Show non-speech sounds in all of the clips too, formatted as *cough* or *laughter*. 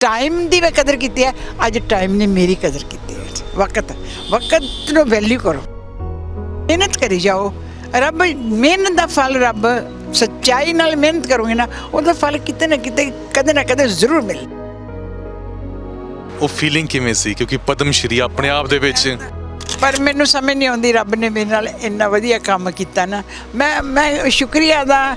Time ਦੀ ਮੈਂ ਕਦਰ ਕੀਤੀ ਹੈ ਅੱਜ ਟਾਈਮ ਨੇ ਮੇਰੀ ਕਦਰ ਕੀਤੀ ਹੈ। ਵਕਤ ਵਕਤ ਨੂੰ ਵੈਲਿਊ ਕਰੋ। ਮਿਹਨਤ ਕਰੀ ਜਾਓ। ਰੱਬ ਮਿਹਨਤ ਦਾ ਫਲ ਰੱਬ ਸੱਚਾਈ ਨਾਲ ਮਿਹਨਤ ਕਰੋਗੇ ਨਾ ਉਹਦਾ ਫਲ ਕਿਤੇ ਨਾ ਕਿਤੇ ਕਦੇ ਨਾ ਕਦੇ ਜ਼ਰੂਰ ਮਿਲ ਉਹ ਫੀਲਿੰਗ ਕਿਵੇਂ ਸੀ? ਕਿਉਂਕਿ ਪਦਮ ਸ਼੍ਰੀ ਆਪਣੇ ਆਪ ਦੇ ਵਿੱਚ ਪਰ ਮੈਨੂੰ ਸਮਝ ਨਹੀਂ ਆਉਂਦੀ ਰੱਬ ਨੇ ਮੇਰੇ ਨਾਲ ਇੰਨਾ ਵਧੀਆ ਕੰਮ ਕੀਤਾ ਨਾ। ਮੈਂ ਮੈਂ ਸ਼ੁਕਰੀਆ ਦਾ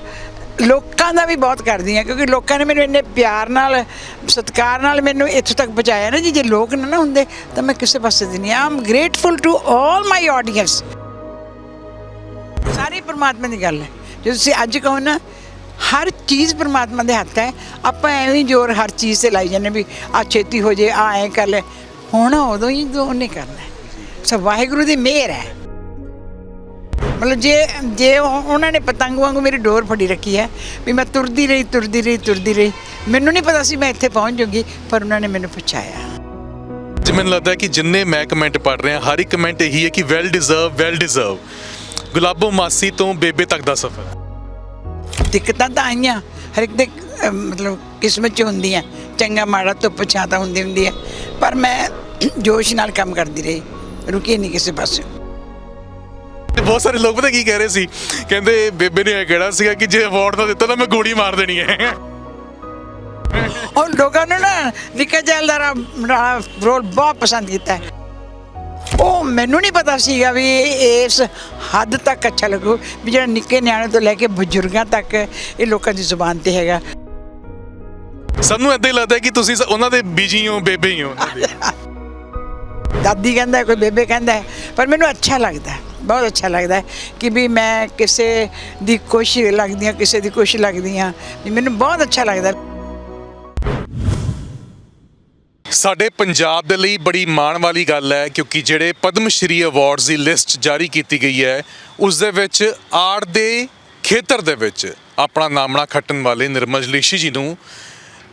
ਲੋਕਾਂ ਦਾ ਵੀ ਬਹੁਤ ਕਰਦੀ ਆ, ਕਿਉਂਕਿ ਲੋਕਾਂ ਨੇ ਮੈਨੂੰ ਇੰਨੇ ਪਿਆਰ ਨਾਲ, ਸਤਿਕਾਰ ਨਾਲ ਮੈਨੂੰ ਇੱਥੋਂ ਤੱਕ ਪਹੁੰਚਾਇਆ ਨਾ ਜੀ, ਜੇ ਲੋਕ ਨਾ ਨਾ ਹੁੰਦੇ, ਤਾਂ ਮੈਂ ਕਿਸੇ ਪਾਸੇ ਦੀ ਨਹੀਂ। I'm grateful to all my audience ਸਾਰੀ ਪਰਮਾਤਮਾ ਦੀ ਗੱਲ ਹੈ। ਜੇ ਤੁਸੀਂ ਅੱਜ ਕਹੋ ਨਾ, ਹਰ ਚੀਜ਼ ਪਰਮਾਤਮਾ ਦੇ ਹੱਥ ਹੈ, ਆਪਾਂ ਐਵੇਂ ਹੀ ਜੋਰ ਹਰ ਚੀਜ਼ ਤੇ ਲਾਈ ਜਾਂਦੇ ਵੀ ਆ ਛੇਤੀ ਹੋ ਜੇ ਆ ਐ ਕਰ ਲੈ। ਹੁਣ ਉਦੋਂ ਹੀ ਦੋ ਉਹਨੇ ਕਰਨਾ ਸਭ ਵਾਹਿਗੁਰੂ ਦੀ ਮਿਹਰ ਹੈ। ਮਤਲਬ ਜੇ ਜੇ ਉਹ- ਉਹਨਾਂ ਨੇ ਪਤੰਗ ਵਾਂਗੂ ਮੇਰੀ ਡੋਰ ਫੜੀ ਰੱਖੀ ਹੈ ਵੀ ਮੈਂ ਤੁਰਦੀ ਰਹੀ ਤੁਰਦੀ ਰਹੀ ਤੁਰਦੀ ਰਹੀ। ਮੈਨੂੰ ਨਹੀਂ ਪਤਾ ਸੀ ਮੈਂ ਇੱਥੇ ਪਹੁੰਚ ਜਾਊਂਗੀ ਪਰ ਉਹਨਾਂ ਨੇ ਮੈਨੂੰ ਪਹੁੰਚਾਇਆ ਜਿ ਮੈਨੂੰ ਲੱਗਦਾ ਹੈ ਕਿ ਜਿੰਨੇ ਮੈਂ ਕਮੈਂਟ ਪੜ ਰਿਹਾ ਹਰ ਇੱਕ ਕਮੈਂਟ ਇਹੀ ਹੈ ਕਿ well deserve well deserve Gulabo ਮਾਸੀ ਤੋਂ ਬੇਬੇ ਤੱਕ ਦਾ ਸਫ਼ਰ। ਦਿੱਕਤਾਂ ਤਾਂ ਆਈਆਂ ਹਰ ਇੱਕ ਦੇ ਅਹ, ਮਤਲਬ ਕਿਸਮਤ ਚ ਹੁੰਦੀਆਂ ਚੰਗਾ ਮਾੜਾ ਧੁੱਪ ਛਾਂ ਤਾਂ ਹੁੰਦੀ ਹੁੰਦੀ ਹੈ। ਪਰ ਮੈਂ ਜੋਸ਼ ਨਾਲ ਕੰਮ ਕਰਦੀ ਰਹੀ ਰੁਕੀ ਨਹੀਂ ਕਿਸੇ ਪਾਸੇ। ਬਹੁਤ ਸਾਰੇ ਲੋਕ ਪਤਾ ਕੀ ਕਹਿ ਰਹੇ ਸੀ? ਕਹਿੰਦੇ ਬੇਬੇ ਨੇ ਇਹ ਕਿਹੜਾ ਸੀਗਾ ਕਿ ਜੇ ਅਵਾਰਡ ਨਾ ਦਿੱਤਾ ਤਾਂ ਮੈਂ ਗੋਲੀ ਮਾਰ ਦੇਣੀ ਹੈ। ਉਹ ਲੋਕਾਂ ਨੂੰ ਨਾ ਨਿੱਕਾ ਜੈਲਦਾਰਾ ਰੋਲ ਬਹੁਤ ਪਸੰਦ ਕੀਤਾ ਹੈ। ਉਹ ਮੈਨੂੰ ਨਹੀਂ ਪਤਾ ਸੀਗਾ ਵੀ ਇਸ ਹੱਦ ਤੱਕ ਅੱਛਾ ਲੱਗੂ ਵੀ ਜਿਹੜਾ ਨਿੱਕੇ ਨਿਆਣੇ ਤੋਂ ਲੈ ਕੇ ਬਜ਼ੁਰਗਾਂ ਤੱਕ ਇਹ ਲੋਕਾਂ ਦੀ ਜ਼ੁਬਾਨ ਤੇ ਹੈਗਾ। ਸਾਨੂੰ ਏਦਾਂ ਹੀ ਲੱਗਦਾ ਹੈ ਕਿ ਤੁਸੀਂ ਸ- ਉਹਨਾਂ ਦੇ ਬੀਜੀ ਹੋ ਬੇਬੇ ਹੀ ਹੋ। ਉਹਨਾਂ ਦੇ। ਦਾਦੀ ਕਹਿੰਦਾ ਕੋਈ ਬੇਬੇ ਕਹਿੰਦਾ ਪਰ ਮੈਨੂੰ ਅੱਛਾ ਲੱਗਦਾ ਬਹੁਤ ਅੱਛਾ ਲੱਗਦਾ ਹੈ ਕਿ ਵੀ ਮੈਂ ਕਿਸੇ ਦੀ ਕੋਸ਼ਿਸ਼ ਲੱਗਦੀ ਹਾਂ, ਕਿਸੇ ਦੀ ਕੋਸ਼ਿਸ਼ ਲੱਗਦੀ ਹਾਂ। ਵੀ ਮੈਨੂੰ ਬਹੁਤ ਅੱਛਾ ਲੱਗਦਾ ਸਾਡੇ ਪੰਜਾਬ ਦੇ ਲਈ ਬੜੀ ਮਾਣ ਵਾਲੀ ਗੱਲ ਹੈ ਕਿਉਂਕਿ ਜਿਹੜੇ ਪਦਮ ਸ਼੍ਰੀ ਅਵਾਰਡਸ ਦੀ ਲਿਸਟ ਜਾਰੀ ਕੀਤੀ ਗਈ ਹੈ, ਉਸ ਦੇ ਵਿੱਚ ਆਰਟ ਦੇ ਖੇਤਰ ਦੇ ਵਿੱਚ ਆਪਣਾ ਨਾਮਣਾ ਖੱਟਣ ਵਾਲੇ ਨਿਰਮਲ ਜਲੀਸ਼ੀ ਜੀ ਨੂੰ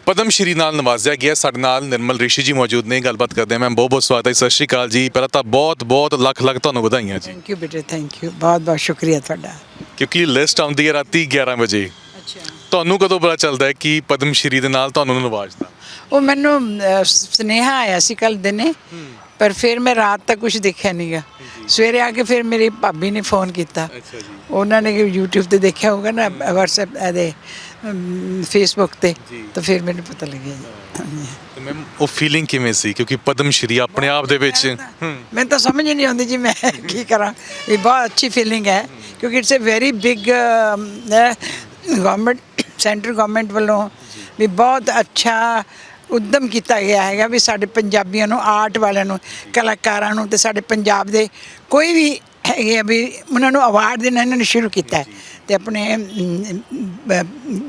ਪਦਮ ਸ਼੍ਰੀ ਨਾਲ ਨਵਾਜ਼ਿਆ ਗਿਆ। ਸਾਡੇ ਨਾਲ ਨਿਰਮਲ ਰਿਸ਼ੀ ਜੀ ਮੌਜੂਦ ਨੇ। ਗੱਲਬਾਤ ਕਰਦੇ ਹਾਂ। ਮੈਂ ਬਹੁਤ ਬਹੁਤ ਸਵਾਗਤ ਹੈ ਸਤਿ ਸ਼੍ਰੀ ਅਕਾਲ ਜੀ। ਪਹਿਲਾਂ ਤਾਂ ਬਹੁਤ ਬਹੁਤ ਲੱਖ ਲੱਖ ਤੁਹਾਨੂੰ ਵਧਾਈਆਂ ਜੀ। ਥੈਂਕ ਯੂ ਬੇਟੇ ਥੈਂਕ ਯੂ ਬਹੁਤ ਬਹੁਤ ਸ਼ੁਕਰੀਆ ਤੁਹਾਡਾ। ਕਿਉਂਕਿ ਲਿਸਟ ਆਉਂਦੀ ਹੈ ਰਾਤੀ 11 ਵਜੇ। ਅੱਛਾ। ਤੁਹਾਨੂੰ ਕਦੋਂ ਪਤਾ ਚੱਲਦਾ ਹੈ ਕਿ ਪਦਮ ਸ਼੍ਰੀ ਦੇ ਨਾਲ ਤੁਹਾਨੂੰ ਨਵਾਜ਼ਦਾ ਉਹ ਮੈਨੂੰ ਅਹ, ਸੁਨੇਹਾ ਆਇਆ ਸੀ ਕੱਲ ਦਿਨੇ ਪਰ ਫਿਰ ਮੈਂ ਰਾਤ ਤੱਕ ਕੁਝ ਦੇਖਿਆ ਨਹੀਂਗਾ ਸਵੇਰੇ ਆ ਕੇ ਫਿਰ ਮੇਰੀ ਭਾਬੀ ਨੇ ਫੋਨ ਕੀਤਾ। ਅੱਛਾ ਜੀ। ਉਹਨਾਂ ਨੇ YouTube ਤੇ ਦੇਖਿਆ ਹੋਊਗਾ ਨਾ WhatsApp ਇਹਦੇ ਫੇਸਬੁੱਕ ਤੇ ਤਾਂ ਫਿਰ ਮੈਨੂੰ ਪਤਾ ਲੱਗਿਆ ਜੀ। ਤੇ ਮੈਮ ਉਹ ਫੀਲਿੰਗ ਕਿਵੇਂ ਸੀ? ਕਿਉਂਕਿ ਪਦਮ ਸ਼੍ਰੀ ਆਪਣੇ ਆਪ ਦੇ ਵਿੱਚ ਹੂੰ। ਮੈਨੂੰ ਤਾਂ ਸਮਝ ਹੀ ਨਹੀਂ ਆਉਂਦੀ ਜੀ ਮੈਂ *laughs* ਕੀ ਕਰਾਂ? ਇਹ ਬਹੁਤ ਅੱਛੀ ਫੀਲਿੰਗ ਹੈ ਕਿਉਂਕਿ it's a very big government centre government ਵੱਲੋਂ ਵੀ ਬਹੁਤ ਅੱਛਾ ਉਦਮ ਕੀਤਾ ਗਿਆ ਹੈਗਾ ਵੀ ਸਾਡੇ ਪੰਜਾਬੀਆਂ ਨੂੰ ਆਰਟ ਵਾਲਿਆਂ ਨੂੰ, ਕਲਾਕਾਰਾਂ ਨੂੰ ਤੇ ਸਾਡੇ ਪੰਜਾਬ ਦੇ ਕੋਈ ਵੀ ਹੈਗੇ ਆ ਵੀ ਉਹਨਾਂ ਨੂੰ ਅਵਾਰਡ ਦੇਣਾ ਇਹਨਾਂ ਨੇ ਸ਼ੁਰੂ ਕੀਤਾ ਹੈ। ਤੇ ਆਪਣੇ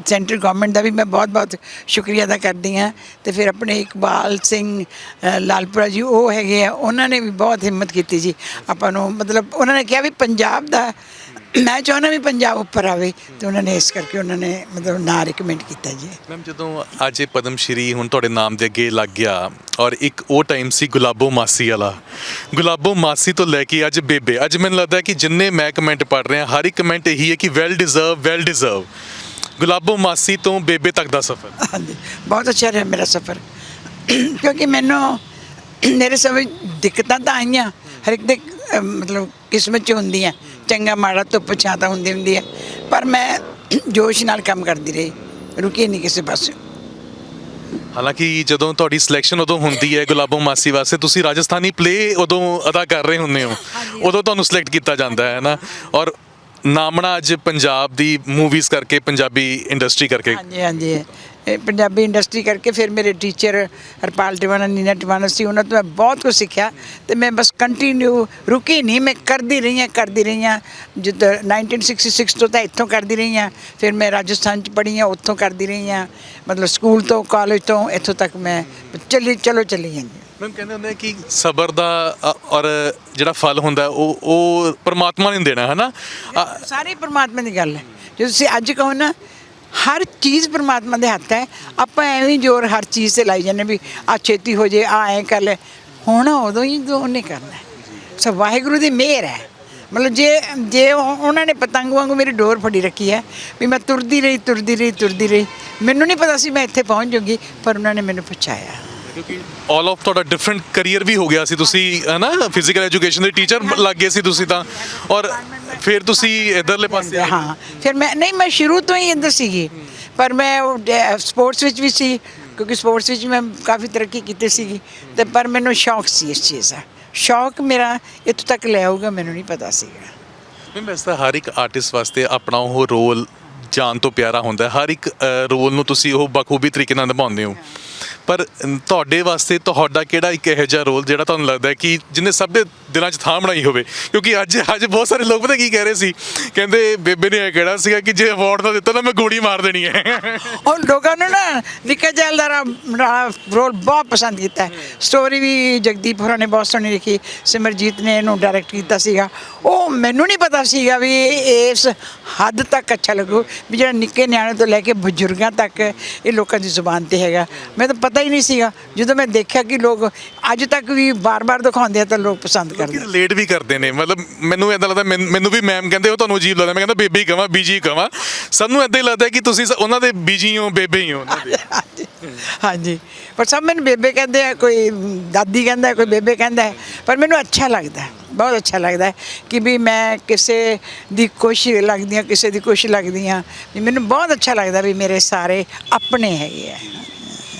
ਸੈਂਟਰ ਗਵਰਨਮੈਂਟ ਦਾ ਵੀ ਮੈਂ ਬਹੁਤ-ਬਹੁਤ ਸ਼ੁਕਰੀਆ ਅਦਾ ਕਰਦੀ ਹਾਂ। ਤੇ ਫਿਰ ਆਪਣੇ ਇਕਬਾਲ ਸਿੰਘ ਲਾਲਪੁਰਾ ਜੀ, ਉਹ ਹੈਗੇ ਆ, ਉਹਨਾਂ ਨੇ ਵੀ ਬਹੁਤ ਹਿੰਮਤ ਕੀਤੀ ਜੀ। ਆਪਾਂ ਨੂੰ ਮਤਲਬ ਉਹਨਾਂ ਨੇ ਕਿਹਾ ਵੀ ਪੰਜਾਬ ਦਾ ਮੈਂ ਚਾਹੁੰਦਾ ਵੀ ਪੰਜਾਬ ਉੱਪਰ ਆਵੇ ਤੇ ਉਹਨਾਂ ਨੇ ਇਸ ਕਰਕੇ ਉਹਨਾਂ ਨੇ ਮਤਲਬ ਨਾਂ ਰਿਕਮੈਂਡ ਕੀਤਾ ਜੀ। ਮੈਮ ਜਦੋਂ ਅੱਜ ਇਹ ਪਦਮ ਸ਼੍ਰੀ ਹੁਣ ਤੁਹਾਡੇ ਨਾਮ ਦੇ ਅੱਗੇ ਲੱਗ ਗਿਆ ਔਰ ਇੱਕ ਉਹ ਟਾਈਮ ਸੀ ਗੁਲਾਬੋ ਮਾਸੀ ਵਾਲਾ। ਗੁਲਾਬੋ ਮਾਸੀ ਤੋਂ ਲੈ ਕੇ ਅੱਜ ਬੇਬੇ ਅੱਜ ਮੈਨੂੰ ਲੱਗਦਾ ਕਿ ਜਿੰਨੇ ਮੈਂ ਕਮੈਂਟ ਪੜ ਰਿਹਾ ਹਰ ਇੱਕ ਕਮੈਂਟ ਇਹੀ ਹੈ ਕਿ well deserve well deserve Gulabo ਮਾਸੀ ਤੋਂ ਬੇਬੇ ਤੱਕ ਦਾ ਸਫ਼ਰ। ਹਾਂਜੀ ਬਹੁਤ ਅੱਛਾ ਰਿਹਾ ਮੇਰਾ ਸਫ਼ਰ। ਕਿਉਂਕਿ ਮੈਨੂੰ ਮੇਰੇ ਸਭ ਦਿੱਕਤਾਂ ਤਾਂ ਆਈਆਂ ਹਰ ਇੱਕ ਦੇ ਅਹ, ਮਤਲਬ ਕਿਸਮਤ ਚ ਹੁੰਦੀਆਂ। ਚੰਗਾ ਮਾੜਾ ਧੁੱਪ ਛਾਂ ਤਾਂ ਹੁੰਦੀ ਹੁੰਦੀ ਹੈ। ਪਰ ਮੈਂ ਜੋਸ਼ ਨਾਲ ਕੰਮ ਕਰਦੀ ਰਹੀ। ਰੁਕੀ ਨਹੀਂ ਕਿਸੇ ਪਾਸੇ ਹਾਲਾਂਕਿ ਜਦੋਂ ਤੁਹਾਡੀ ਸਿਲੈਕਸ਼ਨ ਉਦੋਂ ਹੁੰਦੀ ਹੈ ਗੁਲਾਬੋ ਮਾਸੀ ਵਾਸਤੇ ਤੁਸੀਂ ਰਾਜਸਥਾਨੀ ਪਲੇ ਉਦੋਂ ਅਦਾ ਕਰ ਰਹੇ ਹੁੰਦੇ ਹੋ। ਉਦੋਂ ਤੁਹਾਨੂੰ ਸਿਲੈਕਟ ਕੀਤਾ ਜਾਂਦਾ ਹੈ ਨਾ। ਔਰ ਨਾਮਣਾ ਅੱਜ ਪੰਜਾਬ ਦੀ ਮੂਵੀਜ਼ ਕਰਕੇ ਪੰਜਾਬੀ ਇੰਡਸਟਰੀ ਕਰਕੇ ਹਾਂਜੀ ਹਾਂਜੀ। ਇਹ ਪੰਜਾਬੀ ਇੰਡਸਟਰੀ ਕਰਕੇ ਫਿਰ ਮੇਰੇ ਟੀਚਰ ਹਰਪਾਲ ਟਿਵਾਣਾ ਨੀਨਾ ਟਿਵਾਣਾ ਸੀ ਉਹਨਾਂ ਤੋਂ ਮੈਂ ਬਹੁਤ ਕੁਝ ਸਿੱਖਿਆ ਤੇ ਮੈਂ ਬਸ ਕੰਟੀਨਿਊ ਰੁਕੀ ਨਹੀਂ ਮੈਂ ਕਰਦੀ ਰਹੀ ਹਾਂ ਕਰਦੀ ਰਹੀ ਹਾਂ। ਜਦ 1966 ਤੋਂ ਤਾਂ ਇੱਥੋਂ ਕਰਦੀ ਰਹੀ ਹਾਂ ਫਿਰ ਮੈਂ ਰਾਜਸਥਾਨ ਚ ਪੜ੍ਹੀ ਹਾਂ ਉੱਥੋਂ ਕਰਦੀ ਰਹੀ ਹਾਂ। ਮਤਲਬ ਸਕੂਲ ਤੋਂ ਕਾਲਜ ਤੋਂ ਇੱਥੋਂ ਤੱਕ ਮੈਂ ਚੱਲੀ ਚਲੋ ਚੱਲੀ ਜਾਂਦੀ ਮੈਮ ਕਹਿੰਦੇ ਹੁੰਦੇ ਕਿ ਸਬਰ ਦਾ ਔਰ ਜਿਹੜਾ ਫਲ ਹੁੰਦਾ ਉਹ ਉਹ ਪਰਮਾਤਮਾ ਨੇ ਦੇਣਾ ਹੈ ਨਾ ਸਾਰੀ ਪ੍ਰਮਾਤਮਾ ਦੀ ਗੱਲ ਹੈ। ਜੇ ਤੁਸੀਂ ਅੱਜ ਕਹੋ ਨਾ ਹਰ ਚੀਜ਼ ਪਰਮਾਤਮਾ ਦੇ ਹੱਥ ਹੈ। ਆਪਾਂ ਐਵੇਂ ਹੀ ਜ਼ੋਰ ਹਰ ਚੀਜ਼ ਤੇ ਲਾਈ ਜਾਂਦੇ ਵੀ ਆ ਛੇਤੀ ਹੋ ਜੇ ਆ ਐ ਕਰ ਲੈ। ਹੋਣਾ ਉਦੋਂ ਹੀ ਉਹਨੇ ਕਰਨਾ ਸੋ ਵਾਹਿਗੁਰੂ ਦੀ ਮਿਹਰ ਹੈ। ਮਤਲਬ ਜੇ ਜੇ ਉਹ- ਉਹਨਾਂ ਨੇ ਪਤੰਗ ਵਾਂਗੂ ਮੇਰੀ ਡੋਰ ਫੜੀ ਰੱਖੀ ਹੈ ਵੀ ਮੈਂ ਤੁਰਦੀ ਰਹੀ ਤੁਰਦੀ ਰਹੀ ਤੁਰਦੀ ਰਹੀ। ਮੈਨੂੰ ਨਹੀਂ ਪਤਾ ਸੀ ਮੈਂ ਇੱਥੇ ਪਹੁੰਚ ਜਾਊਂਗੀ, ਪਰ ਉਹਨਾਂ ਨੇ ਮੈਨੂੰ ਪਹੁੰਚਾਇਆ। ਕਿਉਂਕਿ ਆਲ ਆਫ ਤੁਹਾਡਾ ਡਿਫਰੈਂਟ ਕੈਰੀਅਰ ਵੀ ਹੋ ਗਿਆ ਸੀ ਤੁਸੀਂ ਹਨਾ? ਫਿਜ਼ੀਕਲ ਐਜੂਕੇਸ਼ਨ ਦੇ ਟੀਚਰ ਲੱਗ ਗਏ ਸੀ ਤੁਸੀਂ ਤਾਂ। ਔਰ ਫਿਰ ਤੁਸੀਂ ਇਧਰਲੇ ਪਾਸੇ। ਹਾਂ। ਫਿਰ ਮੈਂ ਨਹੀਂ ਮੈਂ ਸ਼ੁਰੂ ਤੋਂ ਹੀ ਇੱਧਰ ਸੀਗੀ। ਪਰ ਮੈਂ ਸਪੋਰਟਸ ਵਿੱਚ ਵੀ ਸੀ ਕਿਉਂਕਿ ਸਪੋਰਟਸ ਵਿੱਚ ਮੈਂ ਕਾਫੀ ਤਰੱਕੀ ਕੀਤੀ ਸੀਗੀ। ਤੇ ਪਰ ਮੈਨੂੰ ਸ਼ੌਕ ਸੀ ਇਸ ਚੀਜ਼ ਦਾ। ਸ਼ੌਕ ਮੇਰਾ ਇੱਥੋਂ ਤੱਕ ਲੈ ਆਊਗਾ ਮੈਨੂੰ ਨਹੀਂ ਪਤਾ ਸੀਗਾ। ਮੈਂ ਤਾਂ ਹਰ ਇੱਕ ਆਰਟਿਸਟ ਵਾਸਤੇ ਆਪਣਾ ਉਹ ਰੋਲ ਜਾਨ ਤੋਂ ਪਿਆਰਾ ਹੁੰਦਾ ਹਰ ਇੱਕ ਰੋਲ ਨੂੰ ਤੁਸੀਂ ਉਹ ਬਖੂਬੀ ਤਰੀਕੇ ਨਾਲ ਨਿਭਾਉਂਦੇ ਹੋ। ਪਰ ਤੁਹਾਡੇ ਵਾਸਤੇ ਤੁਹਾਡਾ ਕਿਹੜਾ ਇੱਕ ਇਹੋ ਜਿਹਾ ਰੋਲ ਜਿਹੜਾ ਤੁਹਾਨੂੰ ਲੱਗਦਾ ਹੈ ਕਿ ਜਿਹਨੇ ਸਭ ਦੇ ਦਿਲਾਂ 'ਚ ਥਾਂ ਬਣਾਈ ਹੋਵੇ? ਕਿਉਂਕਿ ਅੱਜ ਅੱਜ ਬਹੁਤ ਸਾਰੇ ਲੋਕ ਪਤਾ ਕੀ ਕਹਿ ਰਹੇ ਸੀ? ਕਹਿੰਦੇ ਬੇਬੇ ਨੇ ਇਹ ਕਿਹੜਾ ਸੀਗਾ ਕਿ ਜੇ ਅਵਾਰਡ ਨਾ ਦਿੱਤਾ ਤਾਂ ਮੈਂ ਗੋਲੀ ਮਾਰ ਦੇਣੀ ਹੈ। ਉਹ ਲੋਕਾਂ ਨੂੰ ਨਾ ਨਿੱਕਾ ਜੈਲਦਾਰ ਦਾ ਰੋਲ ਬਹੁਤ ਪਸੰਦ ਕੀਤਾ ਸਟੋਰੀ ਵੀ ਜਗਦੀਪ ਹੋਰਾਂ ਨੇ ਬਹੁਤ ਸੋਹਣੀ ਲਿਖੀ, ਸਿਮਰਜੀਤ ਨੇ ਇਹਨੂੰ ਡਾਇਰੈਕਟ ਕੀਤਾ ਸੀਗਾ। ਉਹ ਮੈਨੂੰ ਨਹੀਂ ਪਤਾ ਸੀਗਾ ਵੀ ਇਸ ਹੱਦ ਤੱਕ ਅੱਛਾ ਲੱਗੂ, ਵੀ ਜਿਹੜਾ ਨਿੱਕੇ ਨਿਆਣੇ ਤੋਂ ਲੈ ਕੇ ਬਜ਼ੁਰਗਾਂ ਤੱਕ ਇਹ ਲੋਕਾਂ ਦੀ ਜ਼ੁਬਾਨ ਤੇ ਹੈਗਾ। ਮੈਂ ਤਾਂ ਪਤਾ ਹੀ ਨਹੀਂ ਸੀਗਾ। ਜਦੋਂ ਮੈਂ ਦੇਖਿਆ ਕਿ ਲੋਕ ਅੱਜ ਤੱਕ ਵੀ ਬਾਰ-ਬਾਰ ਦਿਖਾਉਂਦੇ ਆ ਤਾਂ ਲੋਕ ਪਸੰਦ ਕਰਦੇ ਆ। ਰਿਲੇਟ ਵੀ ਕਰਦੇ ਨੇ। ਮਤਲਬ ਮੈਨੂੰ ਇਦਾਂ ਲੱਗਦਾ ਮੈਨ- ਵੀ ਮੈਮ ਕਹਿੰਦੇ ਉਹ ਤੁਹਾਨੂੰ ਅਜੀਬ ਲੱਗਦਾ। ਮੈਂ ਕਹਿੰਦਾ ਬੇਬੀ ਕਹਾਂ ਬੀਜੀ ਕਹਾਂ ਸਭ ਨੂੰ ਇਦਾਂ ਹੀ ਲੱਗਦਾ ਕਿ ਤੁਸੀਂ ਉਹਨਾਂ ਦੇ ਬੀਜੀ ਹੋ ਬੇਬੇ ਹੀ ਹੋ ਉਹਨਾਂ ਦੇ। ਹਾਂਜੀ ਪਰ ਸਭ ਮੈਨੂੰ ਬੇਬੇ ਕਹਿੰਦੇ ਆ ਕੋਈ ਦਾਦੀ ਕਹਿੰਦਾ ਕੋਈ ਬੇਬੇ ਕਹਿੰਦਾ ਪਰ ਮੈਨੂੰ ਅੱਛਾ ਲੱਗਦਾ ਬਹੁਤ ਅੱਛਾ ਲੱਗਦਾ ਹੈ ਕਿ ਵੀ ਮੈਂ ਕਿਸੇ ਦੀ ਕੁਛ ਲੱਗਦੀ ਹਾਂ ਕਿਸੇ ਦੀ ਕੁਛ ਲੱਗਦੀ ਹਾਂ। ਵੀ ਮੈਨੂੰ ਬਹੁਤ ਅੱਛਾ ਲੱਗਦਾ ਵੀ ਮੇਰੇ ਸਾਰੇ ਆਪਣੇ ਹੈਗੇ ਆ।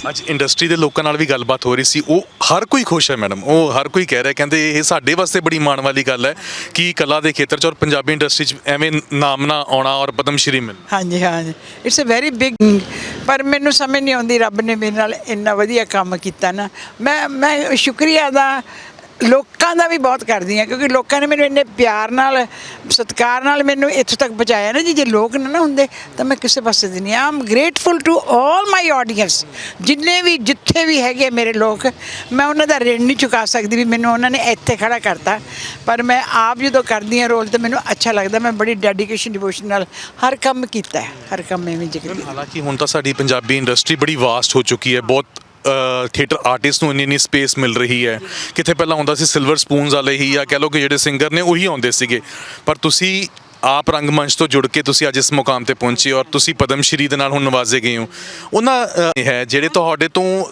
ਅੱਜ ਇੰਡਸਟਰੀ ਦੇ ਲੋਕਾਂ ਨਾਲ ਵੀ ਗੱਲਬਾਤ ਹੋ ਰਹੀ ਸੀ। ਉਹ ਹਰ ਕੋਈ ਖੁਸ਼ ਹੈ ਮੈਡਮ। ਉਹ ਹਰ ਕੋਈ ਕਹਿ ਰਿਹਾ, ਕਹਿੰਦੇ ਇਹ ਸਾਡੇ ਵਾਸਤੇ ਬੜੀ ਮਾਣ ਵਾਲੀ ਗੱਲ ਹੈ ਕਿ ਕਲਾ ਦੇ ਖੇਤਰ 'ਚ ਔਰ ਪੰਜਾਬੀ ਇੰਡਸਟਰੀ 'ਚ ਐਵੇਂ ਨਾਮ ਨਾ ਆਉਣਾ ਔਰ ਪਦਮ ਸ਼੍ਰੀ ਮਿਲਣਾ। ਹਾਂਜੀ ਹਾਂਜੀ। ਇਟਸ ਅ ਵੈਰੀ ਬਿਗ ਪਰ ਮੈਨੂੰ ਸਮਝ ਨਹੀਂ ਆਉਂਦੀ, ਰੱਬ ਨੇ ਮੇਰੇ ਨਾਲ ਇੰਨਾ ਵਧੀਆ ਕੰਮ ਕੀਤਾ ਨਾ। ਮੈਂ ਮੈਂ ਸ਼ੁਕਰੀਆ ਦਾ ਲੋਕਾਂ ਦਾ ਵੀ ਬਹੁਤ ਕਰਦੀ ਆ ਕਿਉਂਕਿ ਲੋਕਾਂ ਨੇ ਮੈਨੂੰ ਇੰਨੇ ਪਿਆਰ ਨਾਲ, ਸਤਿਕਾਰ ਨਾਲ ਮੈਨੂੰ ਇੱਥੋਂ ਤੱਕ ਪਹੁੰਚਾਇਆ ਨਾ ਜੀ, ਜੇ ਲੋਕ ਨਾ ਨਾ ਹੁੰਦੇ, ਤਾਂ ਮੈਂ ਕਿਸੇ ਪਾਸੇ ਦੀ ਨਹੀਂ। Am grateful to all my audience ਜਿੰਨੇ ਵੀ, ਜਿੱਥੇ ਵੀ ਹੈਗੇ ਮੇਰੇ ਲੋਕ, ਮੈਂ ਉਹਨਾਂ ਦਾ ऋण ਨਹੀਂ ਚੁਕਾ ਸਕਦੀ ਵੀ ਮੈਨੂੰ ਉਹਨਾਂ ਨੇ ਇੱਥੇ ਖੜਾ ਕਰਤਾ। ਪਰ ਮੈਂ ਆਪ ਜਦੋਂ ਕਰਦੀ ਆ ਰੋਲ, ਤੇ ਮੈਨੂੰ ਅੱਛਾ ਲੱਗਦਾ, ਮੈਂ ਬੜੀ ਡੈਡੀਕੇਸ਼ਨ ਡਿਵੋਸ਼ਨ ਨਾਲ ਹਰ ਕੰਮ ਕੀਤਾ ਹਰ ਕੰਮ ਐਵੇਂ ਜਿਗਰ ਹਾਲਾਂਕਿ ਹੁਣ ਤਾਂ ਸਾਡੀ ਪੰਜਾਬੀ ਇੰਡਸਟਰੀ ਬੜੀ ਵਾਸਟ ਹੋ ਚੁੱਕੀ ਹੈ, ਬਹੁਤ ਥੀਏਟਰ ਆਰਟਿਸਟ ਨੂੰ ਇੰਨੀ ਇੰਨੀ ਸਪੇਸ ਮਿਲ ਰਹੀ ਹੈ। ਕਿਤੇ ਪਹਿਲਾਂ ਹੁੰਦਾ ਸੀ ਸਿਲਵਰ ਸਪੂਨਸ ਵਾਲੇ ਹੀ ਜਾਂ ਕਹਿ ਲਓ ਕਿ ਜਿਹੜੇ ਸਿੰਗਰ ਨੇ ਉਹੀ ਆਉਂਦੇ ਸੀਗੇ। ਪਰ ਤੁਸੀਂ ਆਪ ਰੰਗਮੰਚ ਤੋਂ ਜੁੜ ਕੇ ਤੁਸੀਂ ਅੱਜ ਇਸ ਮੁਕਾਮ ਤੇ ਪਹੁੰਚੇ ਔਰ ਤੁਸੀਂ ਪਦਮ ਸ਼੍ਰੀ ਦੇ ਨਾਲ ਹੁਣ ਨਵਾਜ਼ੇ ਗਏ ਹੋ। ਉਹਨਾਂ ਅ, ਹੈ ਜਿਹੜੇ ਤੁਹਾਡੇ ਤੋਂ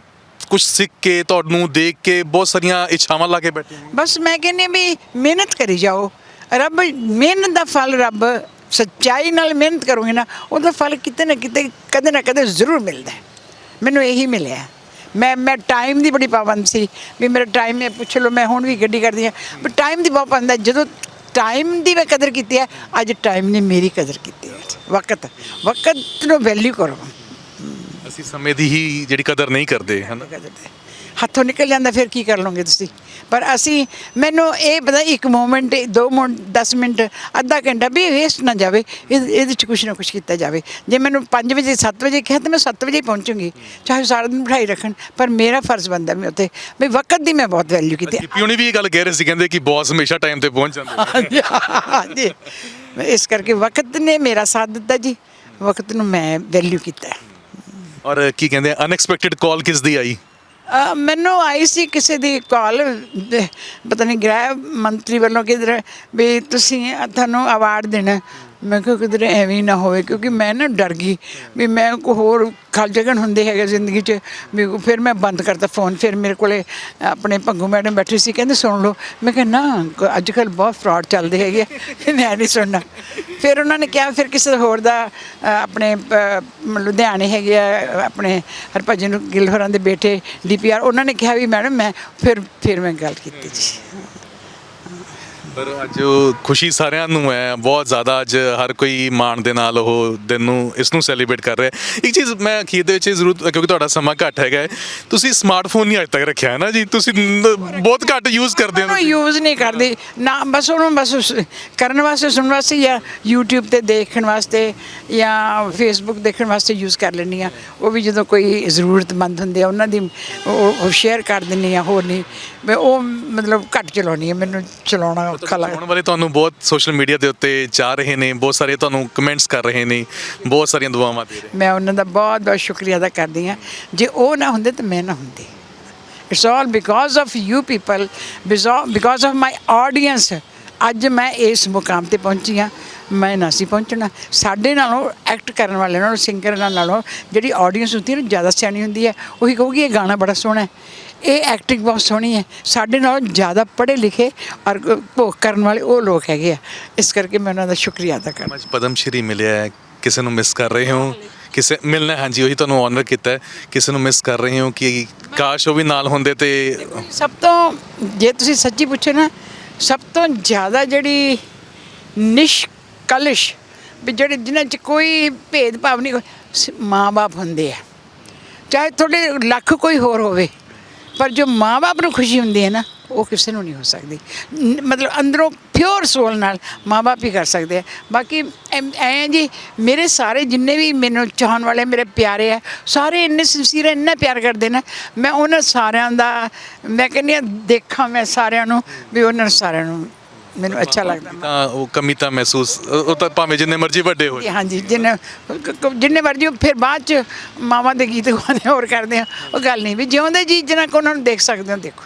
ਕੁਝ ਸਿੱਖ ਕੇ ਤੁਹਾਨੂੰ ਦੇਖ ਕੇ ਬਹੁਤ ਸਾਰੀਆਂ ਇੱਛਾਵਾਂ ਲਾ ਕੇ ਬੈਠੇ ਹੋਣ ਬਸ ਮੈਂ ਕਹਿੰਦੀ ਹਾਂ ਵੀ ਮਿਹਨਤ ਕਰੀ ਜਾਓ। ਰੱਬ ਮਿਹਨਤ ਦਾ ਫਲ ਰੱਬ ਸੱਚਾਈ ਨਾਲ ਮਿਹਨਤ ਕਰੋਗੇ ਨਾ ਉਹਦਾ ਫਲ ਕਿਤੇ ਨਾ ਕਿਤੇ ਕਦੇ ਨਾ ਕਦੇ ਜ਼ਰੂਰ ਮਿਲਦਾ ਹੈ। ਮੈਨੂੰ ਇਹੀ ਮਿਲਿਆ। ਮੈਂ ਮੈਂ ਟਾਈਮ ਦੀ ਬੜੀ ਪਾਬੰਦ ਸੀ ਵੀ ਮੇਰਾ ਟਾਈਮ ਮੈਂ ਪੁੱਛ ਲਓ ਮੈਂ ਹੁਣ ਵੀ ਗੱਡੀ ਕਰਦੀ ਹਾਂ। ਪਰ ਟਾਈਮ ਦੀ ਬਹੁਤ ਪਾਬੰਦ ਹੈ ਜਦੋਂ ਟਾਈਮ ਦੀ ਮੈਂ ਕਦਰ ਕੀਤੀ ਹੈ ਅੱਜ ਟਾਈਮ ਨੇ ਮੇਰੀ ਕਦਰ ਕੀਤੀ ਹੈ। ਵਕਤ ਵਕਤ ਨੂੰ ਵੈਲਿਊ ਕਰੋ। ਅਸੀਂ ਸਮੇਂ ਦੀ ਹੀ ਜਿਹੜੀ ਕਦਰ ਨਹੀਂ ਕਰਦੇ ਹਨਾ? ਹੱਥੋਂ ਨਿਕਲ ਜਾਂਦਾ ਫਿਰ ਕੀ ਕਰ ਲਓਗੇ ਤੁਸੀਂ? ਪਰ ਅਸੀਂ ਮੈਨੂੰ ਇਹ ਪਤਾ ਇੱਕ ਮੂਮੈਂਟ ਦੋ ਮਿੰਟ 10 ਮਿੰਟ ਅੱਧਾ ਘੰਟਾ ਵੀ ਵੇਸਟ ਨਾ ਜਾਵੇ ਇਹ- ਇਹਦੇ ਚ ਕੁਛ ਨਾ ਕੁਛ ਕੀਤਾ ਜਾਵੇ। ਜੇ ਮੈਨੂੰ 5 ਵਜੇ 7 ਵਜੇ ਕਿਹਾ ਤਾਂ ਮੈਂ 7 ਵਜੇ ਹੀ ਪਹੁੰਚੂੰਗੀ। ਚਾਹੇ ਸਾਰਾ ਦਿਨ ਬਿਠਾਈ ਰੱਖਣ ਪਰ ਮੇਰਾ ਫਰਜ਼ ਬਣਦਾ ਮੈਂ ਉੱਥੇ ਵੀ ਵਕਤ ਦੀ ਮੈਂ ਬਹੁਤ ਵੈਲਿਊ ਕੀਤੀ। ਹੁਣੀ ਵੀ ਇਹ ਗੱਲ ਕਹਿ ਰਹੇ ਸੀ ਕਹਿੰਦੇ ਕਿ ਬੌਸ ਹਮੇਸ਼ਾ ਟਾਈਮ ਤੇ ਪਹੁੰਚ ਜਾਂਦੇ ਹਾਂਜੀ ਇਸ ਕਰਕੇ ਵਕਤ ਨੇ ਮੇਰਾ ਸਾਥ ਦਿੱਤਾ ਜੀ। ਵਕਤ ਨੂੰ ਮੈਂ ਵੈਲਿਊ ਕੀਤਾ। ਔਰ ਕੀ ਕਹਿੰਦੇ ਅਨਐਕਸਪੈਕਟਿਡ ਕਾਲ ਕਿਸ ਦੀ ਆਈ? ਮੈਨੂੰ ਆਈ ਸੀ ਕਿਸੇ ਦੀ ਕਾਲ ਪਤਾ ਨਹੀਂ ਗ੍ਰਹਿ ਮੰਤਰੀ ਵੱਲੋਂ ਕਿਧਰ ਵੀ ਤੁਸੀਂ ਤੁਹਾਨੂੰ ਅਵਾਰਡ ਦੇਣਾ। ਮੈਂ ਕਿਹਾ ਕਿਧਰ ਐਵੇਂ ਹੀ ਨਾ ਹੋਵੇ, ਕਿਉਂਕਿ ਮੈਂ ਨਾ ਡਰ ਗਈ ਵੀ ਮੈਂ ਕੋ ਹੋਰ ਖਲਜਗਣ ਹੁੰਦੇ ਹੈਗੇ ਜ਼ਿੰਦਗੀ 'ਚ, ਵੀ ਫਿਰ ਮੈਂ ਬੰਦ ਕਰਤਾ ਫੋਨ, ਫਿਰ ਮੇਰੇ ਕੋਲੇ ਆਪਣੇ ਭੰਗੂ ਮੈਡਮ ਬੈਠੇ ਸੀ, ਕਹਿੰਦੇ ਸੁਣ ਲਓ। ਮੈਂ ਕਿਹਾ, ਨਾ ਅੱਜ ਕੱਲ ਬਹੁਤ ਫਰਾਡ ਚੱਲਦੇ ਹੈਗੇ ਆ। ਮੈਂ ਨਹੀਂ ਸੁਣਨਾ। ਫਿਰ ਉਹਨਾਂ ਨੇ ਕਿਹਾ, ਫਿਰ ਕਿਸੇ ਹੋਰ ਦਾ ਆਪਣੇ ਲੁਧਿਆਣੇ ਹੈਗੇ ਆ, ਆਪਣੇ ਹਰਭਜਨ ਗਿੱਲ ਹੋਰਾਂ ਦੇ ਬੇਟੇ ਡੀਪੀਆਰ ਉਹਨਾਂ ਨੇ ਕਿਹਾ ਵੀ, ਮੈਡਮ, ਮੈਂ, ਫਿਰ ਫਿਰ ਮੈਂ ਗੱਲ ਕੀਤੀ ਜੀ। ਪਰ ਅੱਜ ਉਹ ਖੁਸ਼ੀ ਸਾਰਿਆਂ ਨੂੰ ਹੈ। ਬਹੁਤ ਜ਼ਿਆਦਾ ਅੱਜ ਹਰ ਕੋਈ ਮਾਣ ਦੇ ਨਾਲ ਉਹ ਦਿਨ ਨੂੰ ਇਸ ਨੂੰ ਸੈਲੀਬ੍ਰੇਟ ਕਰ ਰਿਹਾ ਹੈ। ਇੱਕ ਚੀਜ਼ ਮੈਂ ਅਖੀਰ ਦੇ ਵਿੱਚ ਇਹ ਜ਼ਰੂਰ ਕਿਉਂਕਿ ਤੁਹਾਡਾ ਸਮਾਂ ਘੱਟ ਹੈਗਾ ਹੈ, ਤੁਸੀਂ ਸਮਾਰਟਫੋਨ ਨਹੀਂ ਅੱਜ ਤੱਕ ਰੱਖਿਆ ਹੈ ਨਾ ਜੀ। ਤੁਸੀਂ ਨ- ਬਹੁਤ ਘੱਟ ਯੂਜ਼ ਕਰਦੇ ਹੋ। ਉਹਨੂੰ ਯੂਜ਼ ਨਹੀਂ ਕਰਦੀ। ਨਾ ਬਸ ਉਹਨੂੰ ਬਸ ਉਸ- ਕਰਨ ਵਾਸਤੇ ਸੁਣਨ ਵਾਸਤੇ ਜਾਂ YouTube ਤੇ ਦੇਖਣ ਵਾਸਤੇ ਜਾਂ Facebook ਦੇਖਣ ਵਾਸਤੇ ਯੂਜ਼ ਕਰ ਲੈਂਦੀ ਆ ਉਹ ਵੀ ਜਦੋਂ ਕੋਈ ਜ਼ਰੂਰਤਮੰਦ ਹੁੰਦੇ ਆ ਉਹਨਾਂ ਦੀ ਉਹ ਸ਼ੇਅਰ ਕਰ ਦਿੰਦੀ ਆ ਹੋਰ ਨਹੀਂ। ਮੈਂ ਉਹ ਮਤਲਬ ਘੱਟ ਚਲਾਉਣੀ ਆ ਮੈਨੂੰ ਚਲਾਉਣਾ ਔਖਾ ਲੱਗਦਾ ਆਉਣ ਵਾਲੇ ਤੁਹਾਨੂੰ ਬਹੁਤ ਸੋਸ਼ਲ ਮੀਡੀਆ ਦੇ ਉੱਤੇ ਜਾ ਰਹੇ ਨੇ, ਬਹੁਤ ਸਾਰੇ ਤੁਹਾਨੂੰ ਕਮੈਂਟਸ ਕਰ ਰਹੇ ਨੇ, ਬਹੁਤ ਸਾਰੀਆਂ ਦੁਆਵਾਂ ਦੇ ਰਹੇ ਮੈਂ ਉਹਨਾਂ ਦਾ ਬਹੁਤ ਬਹੁਤ ਸ਼ੁਕਰੀਆ ਅਦਾ ਕਰਦੀ ਹਾਂ। ਜੇ ਉਹ ਨਾ ਹੁੰਦੇ ਤਾਂ ਮੈਂ ਨਾ ਹੁੰਦੀ। It's all because of you people because of my audience ਅੱਜ ਮੈਂ ਇਸ ਮੁਕਾਮ ਤੇ ਪਹੁੰਚੀ ਹਾਂ। ਮੈਂ ਨਾ ਸੀ ਪਹੁੰਚਣਾ। ਸਾਡੇ ਨਾਲੋਂ ਐਕਟ ਕਰਨ ਵਾਲਿਆਂ ਨਾਲੋਂ ਸਿੰਗਰ ਨਾਲੋਂ ਜਿਹੜੀ ਆਡੀਅנס ਹੁੰਦੀ ਹੈ ਨਾ ਜ਼ਿਆਦਾ ਸਿਆਣੀ ਹੁੰਦੀ ਹੈ। ਉਹੀ ਕਹੂਗੀ ਇਹ ਗਾਣਾ ਬੜਾ ਸੋਹਣਾ ਹੈ। ਇਹ ਐਕਟਿੰਗ ਬਹੁਤ ਸੋਹਣੀ ਹੈ। ਸਾਡੇ ਨਾਲੋਂ ਜ਼ਿਆਦਾ ਪੜ੍ਹੇ ਲਿਖੇ ਔਰ ਭੋਗ ਕਰਨ ਵਾਲੇ ਉਹ ਲੋਕ ਹੈਗੇ ਆ। ਇਸ ਕਰਕੇ ਮੈਂ ਉਹਨਾਂ ਦਾ ਸ਼ੁਕਰੀਆ ਅਦਾ ਕਰਦਾ। ਅੱਜ ਪਦਮ ਸ਼੍ਰੀ ਮਿਲਿਆ ਹੈ। ਕਿਸੇ ਨੂੰ ਮਿਸ ਕਰ ਰਹੇ ਹੋ? ਕਿਸੇ ਮਿਲਣਾ ਹਾਂਜੀ ਉਹੀ ਤੁਹਾਨੂੰ ਆਨਰ ਕੀਤਾ ਕਿਸੇ ਨੂੰ ਮਿਸ ਕਰ ਰਹੇ ਹੋ ਕਿ ਕਾਸ਼ ਉਹ ਵੀ ਨਾਲ ਹੁੰਦੇ ਤੇ ਸਭ ਤੋਂ ਜੇ ਤੁਸੀਂ ਸੱਚੀ ਪੁੱਛੋ ਨਾ ਸਭ ਤੋਂ ਜ਼ਿਆਦਾ ਜਿਹੜੀ ਨਿਸ਼ਕਲਸ਼ ਵੀ ਜਿਹੜੇ ਜਿਨ੍ਹਾਂ 'ਚ ਕੋਈ ਭੇਦਭਾਵ ਨਹੀਂ ਮਾਂ-ਬਾਪ ਹੁੰਦੇ ਆ। ਚਾਹੇ ਤੁਹਾਡੇ ਲੱਖ ਕੋਈ ਹੋਰ ਹੋਵੇ, ਪਰ ਜੋ ਮਾਂ-ਬਾਪ ਨੂੰ ਖੁਸ਼ੀ ਹੁੰਦੀ ਹੈ ਨਾ ਉਹ ਕਿਸੇ ਨੂੰ ਨਹੀਂ ਹੋ ਸਕਦੀ। ਨ- ਮਤਲਬ ਅੰਦਰੋਂ ਪਿਓਰ ਸੋਲ ਨਾਲ ਮਾਂ-ਬਾਪ ਹੀ ਕਰ ਸਕਦੇ ਆ। ਬਾਕੀ ਐਮ- ਐਂ ਹੈ ਜੀ ਮੇਰੇ ਸਾਰੇ ਜਿੰਨੇ ਵੀ ਮੈਨੂੰ ਚਾਹਣ ਵਾਲੇ ਮੇਰੇ ਪਿਆਰੇ ਆ ਸਾਰੇ ਇੰਨੇ ਸਿੰਸੀਅਰ ਇੰਨਾ ਪਿਆਰ ਕਰਦੇ ਨੇ। ਮੈਂ ਉਹਨਾਂ ਸਾਰਿਆਂ ਦਾ ਮੈਂ ਕਹਿੰਦੀ ਹਾਂ ਦੇਖਾਂ ਮੈਂ ਸਾਰਿਆਂ ਨੂੰ ਵੀ ਉਹਨਾਂ ਨੂੰ ਸਾਰਿਆਂ ਨੂੰ ਮੈਨੂੰ ਅੱਛਾ ਲੱਗਦਾ। ਤਾਂ ਉਹ ਕਮੀ ਤਾਂ ਮਹਿਸੂਸ ਉਹ ਉਹ ਤਾਂ ਭਾਵੇਂ ਜਿੰਨੇ ਮਰਜ਼ੀ ਵੱਡੇ ਹੋਏ ਹਾਂਜੀ ਜਿੰਨੇ ਕ- ਕ- ਜਿੰਨੇ ਮਰਜ਼ੀ ਫਿਰ ਬਾਅਦ ਚ ਮਾਵਾਂ ਦੇ ਗੀਤ ਗਾਣੇ ਹੋਰ ਕਰਦੇ ਆ। ਉਹ ਗੱਲ ਨਹੀਂ ਵੀ ਜਿਉਂਦੇ ਜੀ ਜਿਨ੍ਹਾਂ ਕੋ ਉਹਨਾਂ ਨੂੰ ਦੇਖ ਸਕਦੇ ਹੋ ਦੇਖੋ।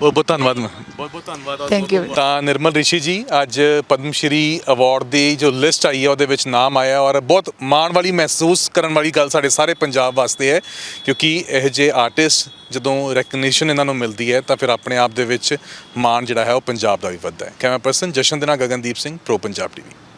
ਬਹੁਤ ਬਹੁਤ ਧੰਨਵਾਦ ਮੈਂ ਬਹੁਤ ਬਹੁਤ ਧੰਨਵਾਦ Thank you. ਤਾਂ ਨਿਰਮਲ ਰਿਸ਼ੀ ਜੀ ਅੱਜ ਪਦਮ ਸ਼੍ਰੀ ਅਵਾਰਡ ਦੀ ਜੋ ਲਿਸਟ ਆਈ ਹੈ ਉਹਦੇ ਵਿੱਚ ਨਾਮ ਆਇਆ ਔਰ ਬਹੁਤ ਮਾਣ ਵਾਲੀ ਮਹਿਸੂਸ ਕਰਨ ਵਾਲੀ ਗੱਲ ਸਾਡੇ ਸਾਰੇ ਪੰਜਾਬ ਵਾਸਤੇ ਹੈ ਕਿਉਂਕਿ ਇਹ ਜੇ ਆਰਟਿਸਟ ਜਦੋਂ ਰੈਕਗਨੀਸ਼ਨ ਇਹਨਾਂ ਨੂੰ ਮਿਲਦੀ ਹੈ ਤਾਂ ਫਿਰ ਆਪਣੇ ਆਪ ਦੇ ਵਿੱਚ ਮਾਣ ਜਿਹੜਾ ਹੈ ਉਹ ਪੰਜਾਬ ਦਾ ਵੀ ਵੱਧਦਾ ਹੈ। ਕੈਮਰਾ ਪਰਸਨ ਜਸ਼ਨ ਦੇ ਨਾਲ ਗਗਨਦੀਪ ਸਿੰਘ ਪ੍ਰੋ ਪੰਜਾਬ ਟੀਵੀ